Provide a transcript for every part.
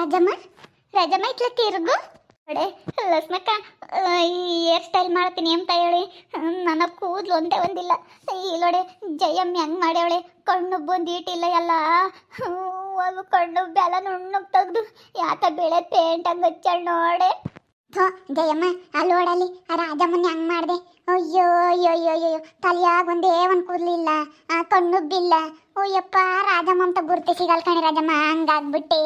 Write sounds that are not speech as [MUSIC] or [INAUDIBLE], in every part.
ರಾಜಮ್ಮ ರಾಜಮ್ಮ, ಇಟ್ಲ ತಿರುಗು. ಅಡೆ ಈ hair style ಮಾಡ್ತೀನಿ ಅಂತ ಹೇಳಿ. ನನ್ನ ಕೂದಲು ಒಂದೇ ಒಂದಿಲ್ಲ. ಇಲ್ಲೋಡೆ ಜಯಮ್ಮ ಹೆಂಗ್ ಮಾಡ್ಯಾವಳೆ. ಕಣ್ಣು ಬಂದಿಟ್ಟಿಲ್ಲ ಎಲ್ಲ. ಕಣ್ಣು ಬೆಲ್ಲ ನುಣ್ಣಗೆ ತೆಗೆದು. ಯಾತ ಬೆಳೆ ಪೇಂಟ್ ಹಂಗ ಹಚ್ಚಾಳ ನೋಡೆ. ಥೋ ಜಯಮ್ಮ ಅಲ್ಲಿ ಓಡಲಿ ಆ ರಾಜಮ್ಮನ ಹಂಗ್ ಮಾಡ್ದೆ? ಅಯ್ಯೋ ಅಯ್ಯೋ ಅಯ್ಯೋ ಅಯ್ಯೋ, ತಲೆಯಾಗ ಒಂದೇ ಒಂದು ಕೂದಲಿಲ್ಲ, ಆ ಕಣ್ಣುಬ್ಬಿಲ್ಲ ಅಯ್ಯಪ್ಪ ರಾಜಮ್ಮ ಅಂತ ಗುರ್ತು ಸಿಗಲ್ ಕಣಿ ರಾಜಮ್ಮ, ಹಂಗಾಗ್ಬಿಟ್ಟೆ.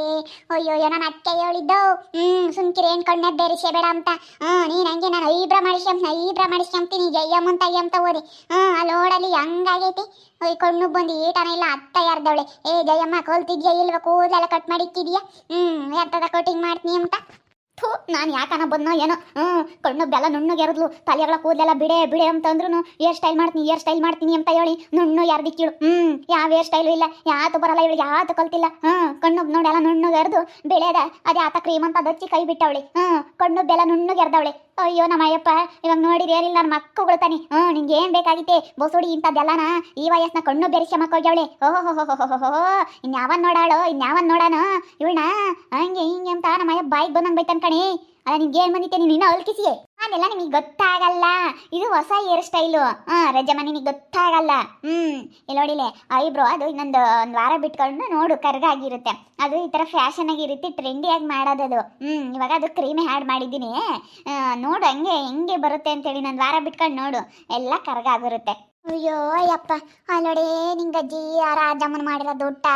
ಅಯ್ಯೋ ಅಯ್ಯೋ, ನಾನು ಅತ್ತೆ ಹೇಳಿದ್ದು. ಹ್ಮ್, ಸುಮ್ಕಿರಿ, ಏನ್ ಕಣ್ಣೆ ಬೇಡ ಅಂತ. ಹ್ಮ್, ನೀನ್ ಹಂಗೆ, ನಾನು ಐಬ್ರ ಮಾಡಿಸ್ಕೊಂತ ಐಬ್ರ ಮಾಡಿಸ್ಕೊಂತೀನಿ ಜಯ್ಯಮ್ಮ ಅಂತ ಅಯ್ಯ ಅಂತ ಓದಿ. ಹ್ಮ್ ಅಲ್ಲಿ ಓಡಲಿ ಹಂಗಾಗೈತಿ. ಅಯ್ಯ ಕಣ್ಣು ಬಂದು ಏಟನ ಇಲ್ಲ, ಅತ್ತ ಯಾರ್ದವಳೆ? ಏ, ಜಯಮ್ಮ, ಕೋಲ್ತಿದ್ಯಾ ಇಲ್ವಾ ಕೂದಲೆಲ್ಲ ಕಟ್ ಮಾಡಿಕ್ಕಿದ್ಯಾ ಹ್ಮ್, ಎಂತದ ಕಟಿಂಗ್ ಮಾಡ್ತೀನಿ ಅಂತ. ಥೂ, ನಾನು ಯಾಕನ ಬಂದ್ನೋ ಏನೋ? ಹ್ಞೂ ಕಣ್ಣು ಬೆಲ್ಲ ನುಣ್ಣಗೆರದ್ಲು ತಲೆಗಳ ಕೂದಲೆಲ್ಲ ಬಿಡೆ ಬಿಡೆ ಅಂತಂದ್ರು ಏರ್ ಸ್ಟೈಲ್ ಮಾಡ್ತೀನಿ ಏರ್ ಸ್ಟೈಲ್ ಮಾಡ್ತೀನಿ ಅಂತ ಹೇಳಿ ನುಣ್ಣು ಯಾರ್ದಿಕ್ಕಿಳು ಹ್ಞೂ ಯಾವ ಏರ್ ಸ್ಟೈಲು ಇಲ್ಲ, ಯಾತು ಬರಲ್ಲ ಇವಳು, ಯಾತು ಕಲ್ತಿಲ್ಲ. ಹ್ಞೂ ಕಣ್ಣು ನೋಡಿ ಎಲ್ಲ ನುಣ್ಣಗೆರ್ದು ಬೆಳೆದ. ಅದೇ ಆತ ಕ್ರೀಮ್ ಅಂತ ದಚ್ಚಿ ಕೈ ಬಿಟ್ಟವಳಿ. ಹ್ಞೂ ಕಣ್ಣು ಬೆಲ್ಲ ನುಣ್ಣಗೆರ್ದವಳೆ ಅಯ್ಯೋ ನಮ್ಮ ಇವಾಗ ನೋಡಿರಿ ಏನಿಲ್ಲ ನನ್ನ ಮಕ್ಕಳು ತಾನೆ ಹ್ಞೂ, ನಿಂಗೆ ಏನು ಬೇಕಾಗಿತ್ತೆ? ಬೋಸುಡಿ ಇಂಥದ್ದೆಲ್ಲನ? ಈ ವಯಸ್ಸನ್ನ ಕಣ್ಣು ಬೆರೆಸಿ ಮಕ್ಕೋಗ್ಯವಳೆ ಓಹೋ ಇನ್ಯಾವನ್ ನೋಡಾಳು, ಇನ್ಯಾವನ್ ನೋಡಾನ? ಇವಳನ್ನ ಹಂಗೆ ಹಿಂಗೆ ಅಂತ ನಮ್ಮ ಬಾಯಿಗೆ ಬಂದಂಗೆ ಬೈತಾನ ಕಣಿ. ಅಲ್ಲ, ನಿಮ್ಗೆ ಏನು ಬಂದಿತ್ತೆ? ನೀನು ಇನ್ನೂ ಅಲ್ಕಿಸಿಯೇ? ಅದೆಲ್ಲ ನಿಮಗೆ ಗೊತ್ತಾಗಲ್ಲ. ಇದು ಹೊಸ ಹೇರ್ ಸ್ಟೈಲು ಹಾಂ, ರಜಮ್ಮ, ನಿನಗೆ ಗೊತ್ತಾಗಲ್ಲ. ಹ್ಞೂ ಇಲ್ಲಿ ನೋಡಿಲೆ ಐಬ್ರೋ ಅದು ಇನ್ನೊಂದು ಒಂದು ವಾರ ಬಿಟ್ಕೊಂಡು ನೋಡು, ಕರ್ಗಾಗಿರುತ್ತೆ. ಅದು ಈ ಥರ ಫ್ಯಾಷನ್ ಆಗಿರುತ್ತೆ ಟ್ರೆಂಡಿಯಾಗಿ ಮಾಡೋದದು ಹ್ಞೂ ಇವಾಗ ಅದು ಕ್ರೀಮ್ ಆ್ಯಡ್ ಮಾಡಿದ್ದೀನಿ. ನೋಡು, ಹಂಗೆ, ಹೆಂಗೆ ಬರುತ್ತೆ ಅಂತೇಳಿ ನಾನು ವಾರ ಬಿಟ್ಕೊಂಡು ನೋಡು. ಎಲ್ಲ ಕರ್ಗಾಗಿರುತ್ತೆ. ಅಯ್ಯೋ, ಅಯ್ಯಪ್ಪ. ಅಲ್ಲೋಡಿ ನಿಂಗೆ ಅಜ್ಜಿ, ಆ ರಾಜಮ್ಮನ ಮಾಡಿರೋ ದುಡ್ಡ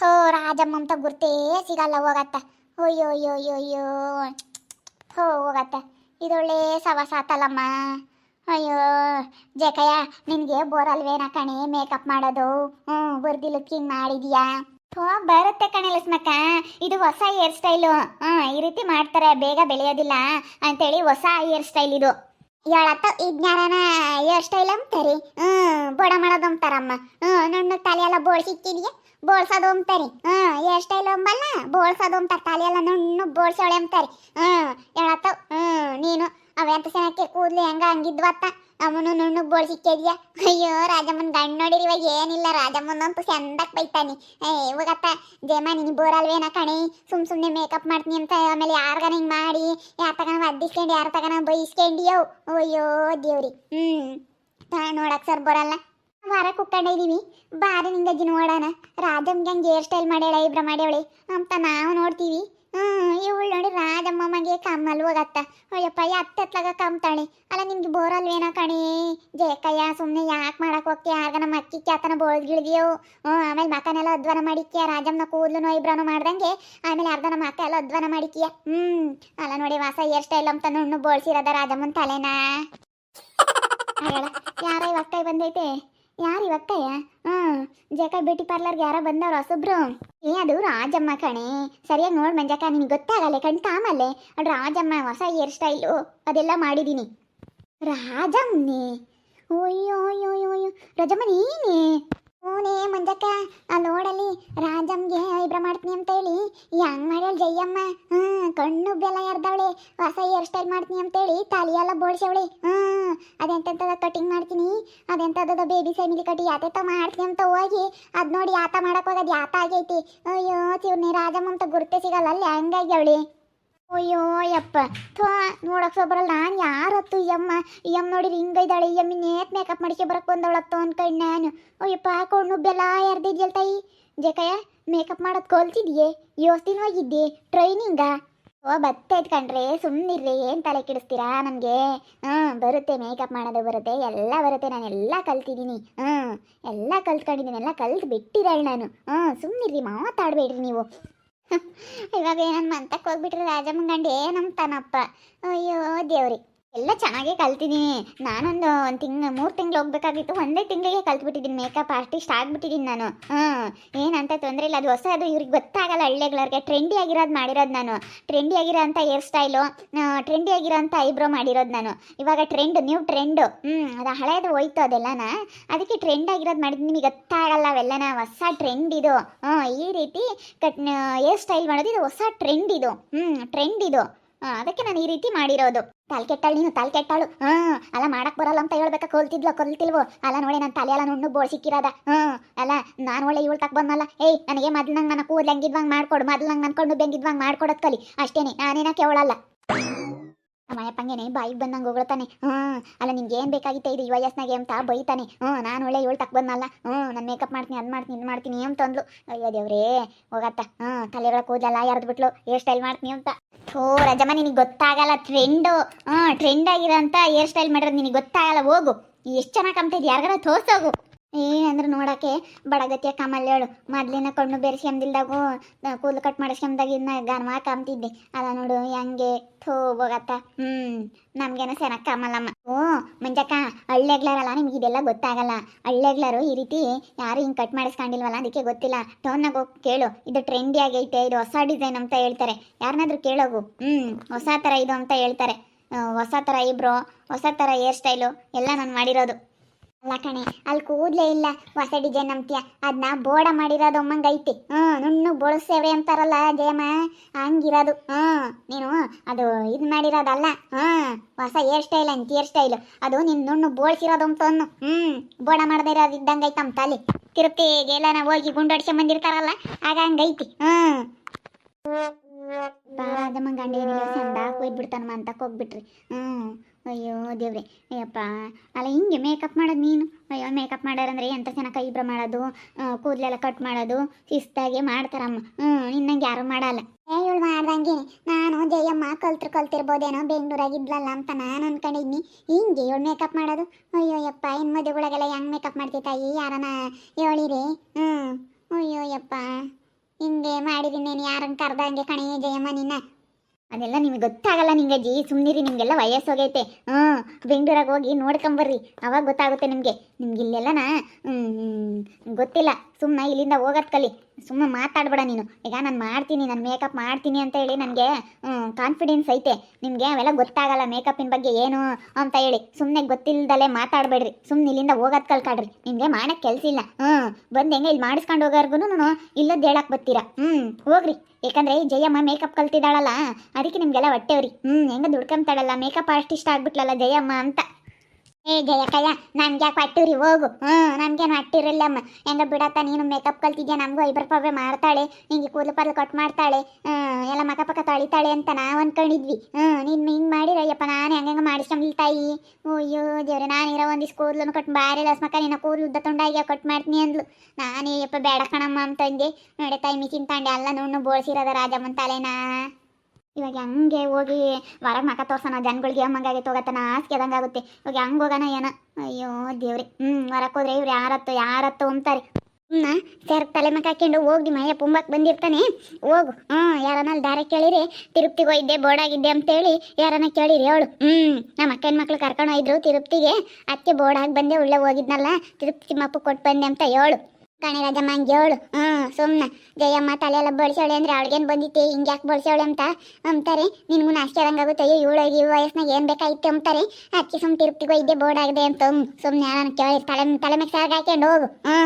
ಥೋ ರಾಜಮ್ಮ ಅಂತ ಗುರ್ತೇ ಸಿಗಲ್ಲ ಹೋಗತ್ತ. ಅಯ್ಯೋ ಅಯ್ಯೋ ಅಯ್ಯೋ. ಅಯ್ಯೋ ಹೋಗತ್ತೆ ಇದೊಳ್ಳೆ ಸವಾಸ ಆತಲ್ಲಮ್ಮ ಅಯ್ಯೋ, ಜಕಯ್ಯ, ನಿನಗೆ ಬೋರಲ್ವೇನ ಕಣೆ? ಮೇಕಪ್ ಮಾಡೋದು. ಹ್ಞೂ ಬುರ್ದಿ ಲುಕ್ಕಿಂಗ್ ಮಾಡಿದ್ಯಾ? ಹೋ ಬರುತ್ತೆ ಕಣೆ ಲಕ್ಷ್ಮಕ್ಕ. ಇದು ಹೊಸ ಹೇರ್ ಸ್ಟೈಲು ಹ್ಮ್, ಈ ರೀತಿ ಮಾಡ್ತಾರೆ. ಬೇಗ ಬೆಳೆಯೋದಿಲ್ಲ ಅಂತೇಳಿ ಹೊಸ ಹೇರ್ ಸ್ಟೈಲ್ ಇದು. ಹೇಳತ್ತ ವಿಜ್ಞಾನನ ಹೇರ್ ಸ್ಟೈಲ್ ಅಂತಾರೆ ಹ್ಞೂ ಬೋಡ ಮಾಡೋದು ಅಂತಾರಮ್ಮ ಹ್ಞೂ ನನ್ನ ತಲೆ ಎಲ್ಲ ಬೋಳ್ಸಿಕ್ಕಿದ್ಯಾ? ಬೋಳ್ಸೋದು ಅಂತಾರೆ ಹ್ಞೂ ಹೇರ್ ಸ್ಟೈಲ್ ಅಂಬಲ್ಲ, ಬೋಳ್ಸೋದು ಅಂತಾರೆ ತಲೆ ಎಲ್ಲ ನುಣ್ಣು ಬೋಳ್ಸೋಳೆ ಅಂತಾರೆ ಹ್ಞೂ ಹೇಳತ್ತವ್? ಹ್ಞೂ ನೀನು ಅವೆಂತ ಸೆಣಕ್ಕೆ ಕೂದ್ಲು ಹೆಂಗ ಹಂಗಿದ್ವತ್ತ? ಅವನು ನುಣ್ಣು ಬೋಳ್ಸಿಕ್ಕಿದ್ಯಾ ಅಯ್ಯೋ, ರಾಜಮ್ಮನ ಗಂಡ್ ನೋಡಿರಿ, ಇವಾಗ ಏನಿಲ್ಲ ರಾಜಮ್ಮನಂತೂ ಸೆಂದಕ್ಕೆ ಬೈತಾನೆ. ಏ, ಇವಾಗತ್ತ ಜಯಮ್ಮ ನಿನ್ ಬೋರಲ್ವೇನ ಕಣೆ? ಸುಮ್ ಸುಮ್ಮನೆ ಮೇಕಪ್ ಮಾಡ್ತೀನಿ ಅಂತ, ಆಮೇಲೆ ಯಾರ್ಗನ ಹಿಂಗೆ ಮಾಡಿ, ಯಾರ ತಗನ ಅದ್ದಿಸ್ಕೊಂಡು ಯಾರ ತಗನ ಬೈಸ್ಕೊಂಡಿಯೋ ಅಯ್ಯೋ, ದೇವ್ರಿ. ಹ್ಮ್, ತಾ, ನೋಡಕ್ ಸರ್ ಬರಲ್ಲ. ವಾರ ಕುಕ್ಕಂಡಿದೀವಿ ಬಾರಿ ನಿಂಗಜ್ಜಿ ನೋಡೋಣ ರಾಜಮ್ಗೆ ಹೇರ್ ಸ್ಟೈಲ್ ಮಾಡ್ಯಾಳ, ಇಬ್ರ ಮಾಡ್ಯಾವಳಿ. ಅಂತ ನಾವು ನೋಡ್ತೀವಿ. ಹ್ಮ್, ಇವಳು ನೋಡಿ ರಾಜಮ್ಮಮ್ಮಗೆ ಕಮ್ಮಲ್ ಹೋಗತ್ತ. ಅಯ್ಯಪ್ಪ ಅತ್ತೆತ್ಲಾಗ ಕಮ್ತಾಳೆ. ಅಲ್ಲ ನಿಮ್ಗೆ ಬೋರಲ್ವೇನ ಕಣಿ? ಜಯಕಯ್ಯ ಸುಮ್ಮನೆ ಯಾಕೆ ಮಾಡಕ್ ಹೋಗ್ತೀಯ? ಯಾರ್ಗನ ಅಕ್ಕಿ ಕ್ಯಾತನ ಬೋಳ್ಗಿಳಿದ್ಯೋ ಹ್ಞೂ ಆಮೇಲೆ ಮಕನೆಲ್ಲ ಅಧ್ವಾನ ಮಾಡಿಕ್ಯ? ರಾಜಮ್ಮನ ಕೂದಲು ಇಬ್ರನು ಮಾಡ್ದಂಗೆ? ಆಮೇಲೆ ಅರ್ಧನ ಮಕ್ಕ ಎಲ್ಲ ಅಧ್ವಾನ ಹ್ಮ್, ಅಲ್ಲ ನೋಡಿ ವಾಸ ಹೇರ್ ಸ್ಟೈಲ್ ಅಂತ ನುಣ್ಣು ಬೋಳ್ಸಿರೋದ ರಾಜಮ್ಮನ ತಲೆನಾ? ಯಾರ ಇವತ್ತಾಗಿ ಬಂದೈತೆ? ಯಾರು ಇವತ್ತಯ್ಯ ಹ್ಮ್ ಜಕ ಬ್ಯೂಟಿ ಪಾರ್ಲರ್ಗೆ ಯಾರೋ ಬಂದವ್ರು ಹೊಸಬ್ರು. ಏ, ಅದು ರಾಜಮ್ಮ ಕಣೆ. ಸರಿಯಾಗಿ ನೋಡಿ ಮಂಜಕ್ಕ, ನಿನ್ಗೆ ಗೊತ್ತಾಗಲ್ಲ ಕಣ್ ಕಾಮಲ್ಲೇ ಅದು ರಾಜಮ್ಮ ಹೊಸ ಹೇರ್ ಸ್ಟೈಲು, ಅದೆಲ್ಲ ಮಾಡಿದೀನಿ. ರಾಜಮ್ಮನೆ? ಅಯ್ಯೋ ಅಯ್ಯೋ ಅಯ್ಯೋ. ರಾಜಮ್ಮ ನೀನೇ ಹೂನೇ ಮಂಜಕ್ಕ, ಆ ನೋಡಲ್ಲಿ ರಾಜಮ್ಗೆ ಐಬ್ರ ಮಾಡ್ತೀನಿ ಅಂತ ಹೇಳಿ ಹೆಂಗ್ ಮಾಡ್ಯಾಳ ಜಯ್ಯಮ್ಮ ಹ್ಮ್ ಕಣ್ಣು ಬೆಲ್ಲ ಎರ್ದವಳೆ ಹೊಸ ಹೇರ್ ಸ್ಟೈಲ್ ಮಾಡ್ತೀನಿ ಅಂತ ಅಂತೇಳಿ ತಲೆಯೆಲ್ಲ ಬೋಳ್ಸವಳೆ ಹ್ಮ್ ಅದೆಂತೆಂತದ ಕಟಿಂಗ್ ಮಾಡ್ತೀನಿ ಅದೆಂತದ ಬೇಬಿ ಫ್ಯಾಮಿಲಿ ಕಟಿ ಯಾತೆತ ಮಾಡ್ತೀನಿ ಅಂತ ಹೋಗಿ, ಅದ್ ನೋಡಿ ಯಾತ ಮಾಡಕ್ ಹೋಗೋದು ಯಾತ ಆಗೈತಿ. ಅಯ್ಯೋ ಇವ್ನೇ ರಾಜಮ್ಮ ಅಂತ ಗುರುತೇ ಸಿಗಲ್ಲ, ಅಲ್ಲಿ ಹಂಗಾಗ್ಯವಳಿ. ಅಯ್ಯೋ, ಯಪ್ಪ. ಥೋ, ನೋಡಕ್ ಬರಲ್ಲ. ನಾನು ಯಾರತ್ತು ಯಮ್ಮ ಯಮ್ಮ ನೋಡಿರಿ ಹಿಂಗೈದಾಳೆ ಯಮ್ಮಿ ನೇತ್ ಮೇಕಪ್ ಮಾಡಿಕೆ ಬರಕ್ ಬಂದವಳತ್ತು ಅನ್ಕೊಂಡು ನಾನು. ಅಯ್ಯಪ್ಪ ಹಾಕೊಂಡು ಬೆಲ್ಲ ಯಾರ್ದಿದ್ಯಲ್ ತಾಯಿ? ಜೇಕಯ್ಯ ಮೇಕಪ್ ಮಾಡೋದು ಕಲ್ತಿದ್ಯೆ? ಯೋಸ್ತಿನವಾಗಿದ್ದೆ ಟ್ರೈನಿಂಗಾ ಓ, ಬತ್ತೈತ್ ಕಣ್ರೆ. ಸುಮ್ಮನಿರ್ರಿ ಏನು ತಲೆ ಕೆಡಿಸ್ತೀರಾ ನನಗೆ ಹ್ಞೂ, ಬರುತ್ತೆ. ಮೇಕಪ್ ಮಾಡೋದು ಬರುತ್ತೆ. ಎಲ್ಲ ಬರುತ್ತೆ. ನಾನು ಎಲ್ಲ ಕಲ್ತಿದ್ದೀನಿ ಹ್ಞೂ, ಎಲ್ಲ ಕಲ್ತ್ಕೊಂಡಿದ್ದೀನಿ ಎಲ್ಲ ಕಲ್ತು ಬಿಟ್ಟಿದ್ದಾಳೆ ನಾನು. ಹ್ಞೂ ಸುಮ್ಮನಿರ್ರಿ ಮಾತಾಡಬೇಡ್ರಿ ನೀವು. [LAUGHS] ಇವಾಗ ಏನನ್ನ ಮಂತಕ್ಕೆ ಹೋಗ್ಬಿಟ್ರೆ ರಾಜಮ್ಮನ ಗಂಡ ಏನಂತಾನಪ್ಪ ಅಯ್ಯೋ ದೇವ್ರಿ. ಎಲ್ಲ ಚೆನ್ನಾಗೇ ಕಲ್ತಿದ್ದೀನಿ ನಾನೊಂದು ಒಂದು ತಿಂಗಳು ಮೂರು ತಿಂಗಳು ಹೋಗ್ಬೇಕಾಗಿತ್ತು. ಒಂದೇ ತಿಂಗಳಿಗೆ ಕಲ್ತ್ಬಿಟ್ಟಿದ್ದೀನಿ ಮೇಕಪ್ ಆರ್ಟಿಸ್ಟ್ ಆಗಿಬಿಟ್ಟಿದ್ದೀನಿ ನಾನು. ಹ್ಞೂ ಏನಂತ ತೊಂದರೆ ಇಲ್ಲ. ಅದು ಹೊಸ, ಅದು ಇವ್ರಿಗೆ ಗೊತ್ತಾಗಲ್ಲ ಹಳ್ಳಿಗಳವ್ರಿಗೆ. ಟ್ರೆಂಡಿ ಆಗಿರೋದು ಮಾಡಿರೋದು ನಾನು. ಟ್ರೆಂಡಿ ಆಗಿರೋ ಅಂಥ ಹೇರ್ ಸ್ಟೈಲು ಟ್ರೆಂಡಿ ಆಗಿರೋ ಅಂಥ ಐಬ್ರೋ ಮಾಡಿರೋದು ನಾನು. ಇವಾಗ ಟ್ರೆಂಡ್, ನ್ಯೂ ಟ್ರೆಂಡು. ಹ್ಞೂ ಅದು ಹಳೆಯದು ಹೋಯ್ತು ಅದೆಲ್ಲನ? ಅದಕ್ಕೆ ಟ್ರೆಂಡ್ ಆಗಿರೋದು ಮಾಡಿದ್ದು ನಿಮಗೆ ಗೊತ್ತಾಗಲ್ಲ ಅವೆಲ್ಲನ? ಹೊಸ ಟ್ರೆಂಡ್ ಇದು. ಹ್ಞೂ ಈ ರೀತಿ ಕಟ್ ಹೇರ್ ಸ್ಟೈಲ್ ಮಾಡೋದು ಇದು ಹೊಸ ಟ್ರೆಂಡ್ ಇದು. ಹ್ಞೂ ಟ್ರೆಂಡ್ ಇದು. ಅದಕ್ಕೆ ನಾನು ಈ ರೀತಿ ಮಾಡಿರೋದು. ತಲೆ ಕೆಟ್ಟಾಳು ನೀನು ತಲೆ ಕೆಟ್ಟಾಳು ಹಾ, ಅಲ್ಲ ಮಾಡಕ್ ಬರಲ್ಲ ಅಂತ ಹೇಳ್ಬೇಕಾ, ಕೊಲ್ತಿದ್ಲು, ಕೊಲ್ತಿಲ್ವೋ? ಅಲ್ಲ ನೋಡಿ ನನ್ನ ತಲೆ ಎಲ್ಲ ನುಣ್ಣು ಬೋಳ್ ಸಿಕ್ಕಿರದ. ಹ್ಮ್ ಅಲ್ಲ ನಾನು ಒಳ್ಳೆ ಇವಳು ತಕ್ ಬಂದಲ್ಲ ಏಯ್, ನನಗೆ ಮೊದ್ಲು ನಂಗೆ ನನ್ನ ಕೂದಲು ಹೆಂಗಿದ್ವಂಗೆ ಮಾಡ್ಕೊಡು, ಮೊದ್ಲು ನಂಗೆ ಅನ್ಕೊಂಡು ಬೆಂಗಿದ್ವಂಗೆ ಮಾಡ್ಕೊಡೋದ್ ಕಲಿ. ಅಷ್ಟೇನೆ, ನಾನೇನ ಕೇಳಲ್ಲ ಅಮ್ಮಯ್ಯಪ್ಪಂಗೇನೆ ಬಾಯಿಗೆ ಬಂದಂಗೆ ಹೊಗಳ್ತಾನೆ. ಹ್ಮ್ ಅಲ್ಲ ನಿನ್ಗೆ ಏನ್ ಬೇಕಾಗಿತ್ತೆ ಇದು ವಯಸ್ಸಿನಾಗೆ ಅಂತ ಬೈತಾನೆ. ಹ್ಮ್ ನಾನು ಒಳ್ಳೆ ಇವಳು ತಕ್ ಬಂದಲ್ಲ ಹ್ಮ್ ನಾನು ಮೇಕಪ್ ಮಾಡ್ತೀನಿ, ಅದ್ ಮಾಡ್ತೀನಿ, ಇದು ಮಾಡ್ತೀನಿ ಅಂತ ತಂದ್ಲು ಅಯ್ಯೋ ದೇವ್ರೇ, ಹೋಗತ್ತ. ಹ್ಮ್ ತಲೆಗಳ ಕೂದಲೆಲ್ಲ ಯಾರ್ದು ಬಿಟ್ಲು, ಹೇರ್ ಸ್ಟೈಲ್ ಮಾಡ್ತೀನಿ ಅಂತ. ಥೋ ರಜಮ್ಮ, ನಿನಗೆ ಗೊತ್ತಾಗಲ್ಲ ಟ್ರೆಂಡು ಹಾಂ ಟ್ರೆಂಡ್ ಆಗಿರೋಂಥ ಹೇರ್ ಸ್ಟೈಲ್ ಮಾಡಿರೋದು ನಿನಗೆ ಗೊತ್ತಾಗಲ್ಲ, ಹೋಗು. ಎಷ್ಟು ಚೆನ್ನಾಗಿ ಕಾಣ್ತಾ ಇದೆ ಯಾರಿಗಾರ ತೋರ್ಸೋಗು. ಏನಂದ್ರೆ ನೋಡಕ್ಕೆ ಬಡಗತಿಯ ಕಮಲ್ಯಳು ಮೊದ್ಲಿನ ಕಣ್ಣು ಬೆರೆಸ್ಕೊಂದಿಲ್ದಾಗು ಕೂದಲು ಕಟ್ ಮಾಡಿಸ್ಕೊಂಡಾಗ ಇನ್ನ ಗನ್ಮ ಕಾಮ್ತಿದ್ದೆ. ಅದ ನೋಡು, ಹೆಂಗೆ ಥೋ ಹೋಗತ್ತ. ಹ್ಮ್, ನಮ್ಗೇನ ಸರ ಕಮಲಮ್ಮ ಓ, ಮಂಜಕ್ಕ ಹಳ್ಳೆಗ್ಲಾರಲ್ಲ ನಿಮ್ಗೆ ಇದೆಲ್ಲ ಗೊತ್ತಾಗಲ್ಲ. ಹಳ್ಳೆಗ್ಲಾರು ಈ ರೀತಿ ಯಾರು ಹಿಂಗ್ ಕಟ್ ಮಾಡಿಸ್ಕೊಂಡಿಲ್ವಲ್ಲ ಅದಕ್ಕೆ ಗೊತ್ತಿಲ್ಲ. ಟೋನ್ನಾಗ ಹೋಗಿ ಕೇಳು. ಇದು ಟ್ರೆಂಡಿ ಆಗೈತೆ, ಇದು ಹೊಸ ಡಿಸೈನ್ ಅಂತ ಹೇಳ್ತಾರೆ. ಯಾರನ್ನಾದ್ರೂ ಕೇಳೋಗು. ಹ್ಮ್, ಹೊಸ ತರ ಇದು ಅಂತ ಹೇಳ್ತಾರೆ. ಹೊಸ ಥರ ಇಬ್ರು ಹೊಸ ತರ ಹೇರ್ ಸ್ಟೈಲು ಎಲ್ಲ ನಾನು ಮಾಡಿರೋದು. ಅಲ್ಲ ಕಣೆ, ಅಲ್ಲಿ ಕೂದಲೇ ಇಲ್ಲ. ಹೊಸ ಡಿಸೈನ್ ಅಂತೀಯ ಅದನ್ನ ಬೋಡ ಮಾಡಿರೋದು ಅಮ್ಮಂಗೆ ಐತಿ. ನುಣ್ಣು ಬೋಳಿಸ್ತೇವೆ ಅಂತಾರಲ್ಲ ಜಯಮ್ಮ ಹಂಗಿರೋದು. ಹ್ಞೂ, ನೀನು ಅದು ಇದು ಮಾಡಿರೋದಲ್ಲ. ಹ್ಞೂ, ಹೊಸ ಹೇರ್ ಸ್ಟೈಲ್ ಅಂತ ಹೇರ್ ಸ್ಟೈಲು ಅದು ನಿನ್ನ ನುಣ್ಣು ಬೋಳ್ಸಿರೋದು ಅಂತ ಅನ್ನು. ಹ್ಞೂ, ಬೋಡ ಮಾಡದೇ ಇರೋದು ಇದ್ದಂಗೆ ಐತಮ್ಮ ತಲೆ ತಿರುಪ್ತಿಗೆಲ್ಲ ನಾವು ಹೋಗಿ ಗುಂಡಾಡ್ಸ್ಕೊಂಡ್ ಬಂದಿರ್ತಾರಲ್ಲ, ಆಗ ಹಂಗೈತಿ. ಹ್ಞೂ. ಬಾರಾದಮ್ಮ ಗಂಡ ಏನಿಲ್ಲ ಚಂದ ಹೋಗ್ಬಿಡ್ತಾನಮ್ಮ ಅಂತ ಹೋಗ್ಬಿಟ್ರಿ ಹ್ಞೂ. ಅಯ್ಯೋ ದೇವ್ರೆ, ಅಯ್ಯಪ್ಪ. ಅಲ್ಲ ಹಿಂಗೆ ಮೇಕಪ್ ಮಾಡೋದು ನೀನು? ಅಯ್ಯೋ ಮೇಕಪ್ ಮಾಡೋರಂದ್ರೆ ಎಂತ ಚೆನ್ನಾಗಿ ಬ್ರ ಮಾಡೋದು ಕೂದಲೆಲ್ಲ ಕಟ್ ಮಾಡೋದು, ಶಿಸ್ತಾಗೆ ಮಾಡ್ತಾರಮ್ಮ. ಹ್ಞೂ ನಿನ್ನಂಗೆ ಯಾರು ಮಾಡಲ್ಲ. ಏ, ಇವಳು ಮಾಡ್ದಂಗೆ. ನಾನು ಜಯಮ್ಮ ಕಲ್ತ್ರು ಕಲ್ತಿರ್ಬೋದೇನೋ ಬೆಂಗಳೂರಾಗಿದ್ಲಲ್ಲ ಅಂತ ನಾನು ಅನ್ಕೊಂಡಿದ್ನಿ. ಹಿಂಗೆ ಇವಳು ಮೇಕಪ್ ಮಾಡೋದು? ಅಯ್ಯೋ ಯಪ್ಪ ಇನ್ನು ಮದುವೆಗಳಿಗೆಲ್ಲ ಹೆಂಗೆ ಮೇಕಪ್ ಮಾಡ್ತಿ ತಾಯಿ? ಯಾರನ ಹೇಳಿರಿ? ಹ್ಞೂ ಅಯ್ಯೋ ಯಪ್ಪ ಹಿಂಗೆ ಮಾಡಿದೀನಿ ನೀನು ಯಾರನ್ನ ಕರ್ದಂಗೆ ಕಣೆ ಜಯಮ್ಮ ನಿನ್ನ. ಅದೆಲ್ಲ ನಿಮಗೆ ಗೊತ್ತಾಗಲ್ಲ ನಿಂಗೆ ಜಿ ಸುಮ್ಮನಿರಿ ನಿಮಗೆಲ್ಲ ವಯಸ್ಸು ಹೋಗೈತೆ ಹ್ಞೂ ಬೆಂಗಳೂರಾಗ ಹೋಗಿ ನೋಡ್ಕೊಂಬರ್ರಿ. ಅವಾಗ ಗೊತ್ತಾಗುತ್ತೆ ನಿಮಗೆ. ನಿಮ್ಗೆ ಇಲ್ಲೆಲ್ಲನ ಗೊತ್ತಿಲ್ಲ. ಸುಮ್ಮನೆ ಇಲ್ಲಿಂದ ಹೋಗೋದ್ ಕಲಿ. ಸುಮ್ಮನೆ ಮಾತಾಡ್ಬೇಡ ನೀನು. ಈಗ ನಾನು ಮಾಡ್ತೀನಿ, ನಾನು ಮೇಕಪ್ ಮಾಡ್ತೀನಿ ಅಂತ ಹೇಳಿ ನನಗೆ ಕಾನ್ಫಿಡೆನ್ಸ್ ಐತೆ. ನಿಮಗೆ ಅವೆಲ್ಲ ಗೊತ್ತಾಗಲ್ಲ ಮೇಕಪ್ಪಿನ ಬಗ್ಗೆ ಏನು ಅಂತ ಹೇಳಿ. ಸುಮ್ಮನೆ ಗೊತ್ತಿಲ್ಲದಲ್ಲೇ ಮಾತಾಡಬೇಡ್ರಿ. ಸುಮ್ಮನೆ ಇಲ್ಲಿಂದ ಹೋಗೋದ್ ಕಲ್ಕಾಡ್ರಿ ನಿಮಗೆ ಮಾಡೋಕ್ಕೆ ಕೆಲಸ ಇಲ್ಲ. ಹ್ಞೂ ಬಂದು ಹೆಂಗೆ ಇಲ್ಲಿ ಮಾಡಿಸ್ಕೊಂಡು ಹೋಗೋರ್ಗು ಇಲ್ಲದ್ದು ಹೇಳಕ್ಕೆ ಬರ್ತೀರಾ ಹ್ಞೂ ಹೋಗ್ರಿ. ಯಾಕಂದ್ರೆ ಈ ಜಯಮ್ಮ ಮೇಕಪ್ ಕಲ್ತಿದ್ದಾಳಲ್ಲ, ಅದಕ್ಕೆ ನಿಮಗೆಲ್ಲ ಹೊಟ್ಟೆವ್ರಿ. ಹ್ಞೂ ಹೆಂಗ ದುಡ್ಕೊಂತಾಳಲ್ಲ ಮೇಕಪ್ ಆರ್ಟಿಸ್ಟ್ ಆಗಿಬಿಟ್ಲಲ್ಲ ಜಯಮ್ಮ ಅಂತ. ಏ ಜಯಕಯ್ಯ ನನ್ಗೆ ಯಾಕೆ ಹೊಟ್ಟಿವ್ರಿ ಹೋಗು. ಹ್ಞೂ ನಮ್ಗೇನು ಹೊಟ್ಟಿರಲ್ಲಮ್ಮ ಹೆಂಗ ಬಿಡತ್ತ ನೀನು ಮೇಕಪ್ ಕಲ್ತಿದ್ಯಾ? ನಮಗೂ ಇಬ್ಬರು ಪಾವೆ ಮಾಡ್ತಾಳೆ. ಹಿಂಗೆ ಕೂದಲು ಪರ್ಲು ಕಟ್ ಮಾಡ್ತಾಳೆ. ಎಲ್ಲ ಮಕ ಪಕ್ಕ ತೊಳಿತಾಳೆ ಅಂತ ನಾವು ಅನ್ಕೊಂಡಿದ್ವಿ. ಹ್ಞೂ, ನೀನು ಹಿಂಗೆ ಮಾಡಿರಯ್ಯಪ್ಪ, ನಾನು ಹೆಂಗೆ ಮಾಡಿಸ್ಕೊಂಬಿಲ್ ತಾಯಿ ಅಯ್ಯೋ, ದೇವ್ರೆ, ನಾನು ಇರೋ ಒಂದಿಷ್ಟು ಕೂದಲು ಕಟ್ ಬಾರಿ ಲಸ್ಮಕ್ಕ ನಿನ್ನ ಕೂದಲು ಉದ್ದ ತೊಂಡಾಗ್ಯ ಕಟ್ ಮಾಡ್ತೀನಿ ಅಂದ್ಲು. ನಾನು ಅಯ್ಯಪ್ಪ ಬೇಡ ಕಣಮ್ಮ ಅಂತಂದೆ. ನೋಡಿ ತಾಯಿ ಮಿಚಿನ್ ತಾಂಡೆ ಎಲ್ಲ ನುಣ್ಣು ಬೋಳ್ಸಿರೋದ ತಲೆನಾ? ಇವಾಗ ಹಂಗೆ ಹೋಗಿ ಹೊರಗೆ ಮಕ ತೋರ್ಸೋಣ, ಜನಗಳಿಗೆ ಅಮ್ಮಂಗಾಗಿ ತಗೋತಾನ ಆಸ್ಕೆದಂಗೆ ಆಗುತ್ತೆ. ಇವಾಗ ಹಂಗೆ ಹೋಗೋಣ ಏನ? ಅಯ್ಯೋ ದೇವ್ರಿ ಹ್ಞೂ ಹೊರಕ್ಕೆ ಹೋದ್ರೆ ಇವ್ರು ಯಾರತ್ತು ಯಾರತ್ತು ಅಂತಾರೆ. ಹ್ಞೂ ಸರ್ ತಲೆ ಮಕ ಹಾಕೊಂಡು ಹೋಗಿ ಮಯ್ಯ ಪುಂಬಕ್ಕೆ ಬಂದಿರ್ತಾನೆ. ಹೋಗು ಹ್ಞೂ ಯಾರನ್ನ ದಾರ ಕೇಳಿರಿ, ತಿರುಪ್ತಿಗೆ ಹೋಗಿದ್ದೆ ಬೋರ್ಡಾಗಿದ್ದೆ ಅಂತೇಳಿ ಯಾರನ್ನ ಕೇಳಿರಿ ಅವಳು. ಹ್ಞೂ ನಮ್ಮ ಅಕ್ಕನ ಮಕ್ಳು ಕರ್ಕೊಂಡು ಹೋಯ್ದ್ರು ತಿರುಪ್ತಿಗೆ. ಅದಕ್ಕೆ ಬೋರ್ಡಾಗಿ ಬಂದೆ ಒಳ್ಳೆ ಹೋಗಿದ್ನಲ್ಲ, ತಿರುಪ್ತಿ ಮಪ್ಪು ಕೊಟ್ಟು ಬಂದೆ ಅಂತ ಹೇಳು. ಕಣೆ ರಾಜಮ್ಮ ಹಂಗೆ ಹೇಳು ಹ್ಞೂ ಸುಮ್ಮನೆ ಜಯಮ್ಮ ತಲೆ ಎಲ್ಲ ಅಂದ್ರೆ ಅವಳಿಗೇನು ಬಂದಿತ್ತೆ? ಹಿಂಗೆ ಯಾಕೆ ಅಂತ? ಅಂತಾರೆ ನಿನ್ಗೂ ನಾಷ್ಟ ಆದಂಗಾಗುತ್ತೆ ಅಯ್ಯೋ ಇವಳಿಗೆ ಈ ವಯಸ್ಸಿನಾಗ ಏನು ಬೇಕಾಗಿತ್ತು ಅಂತಾರೆ ಅದಕ್ಕೆ ಸುಮ್ಮನೆ ತಿರುಪ್ತಿಗೆ, ಇದ್ದೇ ಬೋರ್ಡ್ ಆಗಿದೆ ಅಂತ ಸುಮ್ಮನೆ ಯಾರನ್ನ ಕೇಳಿ, ತಲೆ ತಲೆ ಮೇಲೆ ಸಾಗ ಹಾಕ್ಯಂಡು ಹೋಗು. ಹ್ಞೂ,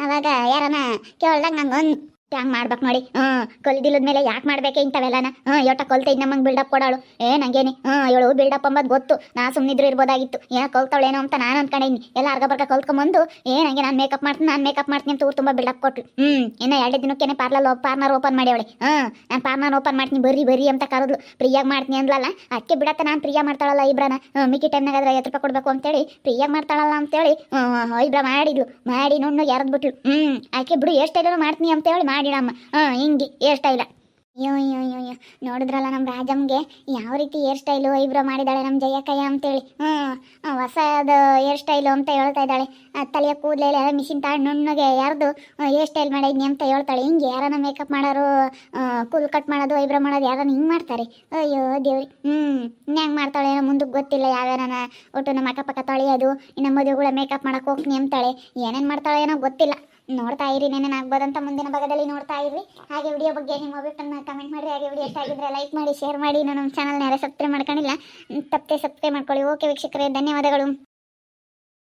ಅವಾಗ ಯಾರನ್ನ ಕೇಳ್ದಾಗ ನಂಗೆ ಒಂದು ಹಂಗೆ ಮಾಡ್ಬೇಕು ನೋಡಿ. ಹ್ಞೂ, ಕಲಿದಿಲ್ಲದ ಮೇಲೆ ಯಾಕೆ ಮಾಡ್ಬೇಕೆ ಇಂಥವೆಲ್ಲನ? ಹ್ಞೂ ಯೋಟ ಕೊಲ್ತೈ ನಮಗೆ ಬಿಲ್ಡಪ್ ಕೊಡಾಳು. ಏ, ನಂಗೇನಿ. ಹ್ಞೂ, ಇವಳು ಬಿಲ್ಡಪ್ ಅಂಬದು ಗೊತ್ತು. ನಾ ಸುಮ್ಮನಿದ್ರು ಇರ್ಬೋದಾಗಿತ್ತು. ಏನೋ ಅಂತ ನಾನು ಅನ್ಕೊಂಡಿನಿ. ಎಲ್ಲ ಅರ್ಗ ಬರ್ಗ ಕಲ್ತ್ಕೊಂಬಂದು, ಏ, ನಂಗೆ ನಾನು ಮೇಕಪ್ ಮಾಡ್ತೀನಿ, ನಾನು ಮೇಕಪ್ ಮಾಡ್ತೀನಿ ಅಂತ ಊರು ತುಂಬ ಬಿಲ್ಡಪ್ ಕೊಟ್ಲು. ಹ್ಞೂ, ಇನ್ನ ಎರಡು ದಿನಕ್ಕೇನೆ ಪಾರ್ಲರ್ ಪಾರ್ನರ್ ಓಪನ್ ಅವಳೆ ಹ್ಞೂ, ನಾನು ಪಾರ್ನರ್ ಓಪನ್ ಮಾಡ್ತೀನಿ, ಬರ್ರಿ ಬರ್ರಿ ಅಂತ ಕರೆದ್ಲು. ಫ್ರೀಯಾಗಿ ಮಾಡ್ತೀನಿ ಅಂದ್ಲಲ್ಲ ಅದಕ್ಕೆ ಬಿಡತ್ತ ನಾನು ಫ್ರೀಯಾಗಿ ಮಾಡ್ತಾಳಲ್ಲ ಇಬ್ರನ. ಮಿಕ್ಕಿ ಟೈಮ್ನಾಗ ಅದ್ರ ಐವತ್ತು ರೂಪಾಯಿ ಕೊಡಬೇಕು ಅಂತೇಳಿ ಫ್ರೀಯಾಗಿ ಮಾಡ್ತಾಳಲ್ಲ ಅಂತೇಳಿ ಇಬ್ರ ಮಾಡಿದ್ಲು. ಮಾಡಿ ನೋಡ್ ಯಾರದ್ ಬಿಟ್ಲು. ಹ್ಞೂ, ಆಕೆ ಬಿಡು, ಎಷ್ಟು ಮಾಡ್ತೀನಿ ಅಂತೇಳಿ ಮಾಡಿಡಮ್ಮ. ಹ್ಞೂ, ಹಿಂಗೆ ಹೇರ್ ಸ್ಟೈಲ್. ಅಯ್ಯೋ ಅಯ್ಯೋ ಅಯ್ಯೋ ಅಯ್ಯೋ. ನೋಡಿದ್ರಲ್ಲ ನಮ್ಮ ರಾಜಮ್ಗೆ? ಯಾವ ರೀತಿ ಹೇರ್ ಸ್ಟೈಲು ಐಬ್ರೋ ಮಾಡಿದ್ದಾಳೆ ನಮ್ಮ ಜಯಕಯ್ಯ ಅಂತೇಳಿ. ಹ್ಞೂ ಹೊಸದು ಹೇರ್ ಸ್ಟೈಲು ಅಂತ ಹೇಳ್ತಾ ಇದ್ದಾಳೆ. ತಲೆಯ ಕೂದಲೆಲ್ಲ ಮಿಷಿನ್ ತಾಳು ನುಣ್ಣಗೆ ಯಾರ್ದು ಹೇರ್ ಸ್ಟೈಲ್ ಮಾಡಿದ್ನಿ ಅಂತ ಹೇಳ್ತಾಳೆ. ಹಿಂಗೆ ಯಾರನ್ನ ಮೇಕಪ್ ಮಾಡೋರು ಕೂಲ್ ಕಟ್ ಮಾಡೋದು, ಐಬ್ರೋ ಮಾಡೋದು, ಯಾರನ್ನ ಹಿಂಗೆ ಮಾಡ್ತಾರೆ? ಅಯ್ಯೋ, ದೇವ್ರಿ. ಹ್ಞೂ, ಇನ್ನು ಹೆಂಗೆ ಮಾಡ್ತಾಳೆ ಏನೋ ಮುಂದಕ್ಕೆ ಗೊತ್ತಿಲ್ಲ ಯಾವ್ಯಾರನ ಒಟ್ಟು ನಮ್ಮ ಅಕ್ಕಪಕ್ಕ ತೊಳೆಯೋದು ಇನ್ನು ಮದುವೆಗಳ ಮೇಕಪ್ ಮಾಡೋಕೆ ಹೋಗ್ತೀನಿ ಅಂತಾಳೆ. ಏನೇನು ಮಾಡ್ತಾಳೆ ಏನೋ ಗೊತ್ತಿಲ್ಲ. ನೋಡ್ತಾ ಇರಿ ಆಗ್ಬೋದಂತ ಮುಂದಿನ ಭಾಗದಲ್ಲಿ ನೋಡ್ತಾ ಇರಿ ಹಾಗೆ ವಿಡಿಯೋ ಬಗ್ಗೆ ನಿಮ್ಮ ಅಭಿಪ್ರಾಯ ಕಮೆಂಟ್ ಮಾಡಿ ಹಾಗೆ ವಿಡಿಯೋ ಇಷ್ಟ ಆಗಿದ್ರೆ ಲೈಕ್ ಮಾಡಿ ಶೇರ್ ಮಾಡಿ. ನಾನು ನಮ್ಮ ಚಾನಲ್ನ ಯಾರೇ ಸಬ್ಸ್ಕ್ರೈಬ್ ಮಾಡ್ಕೊಂಡಿಲ್ಲ, ತಪ್ಪದೆ ಸಬ್ಸ್ಕ್ರೈಬ್ ಮಾಡ್ಕೊಳ್ಳಿ. ಓಕೆ ವೀಕ್ಷಕರೇ, ಧನ್ಯವಾದಗಳು.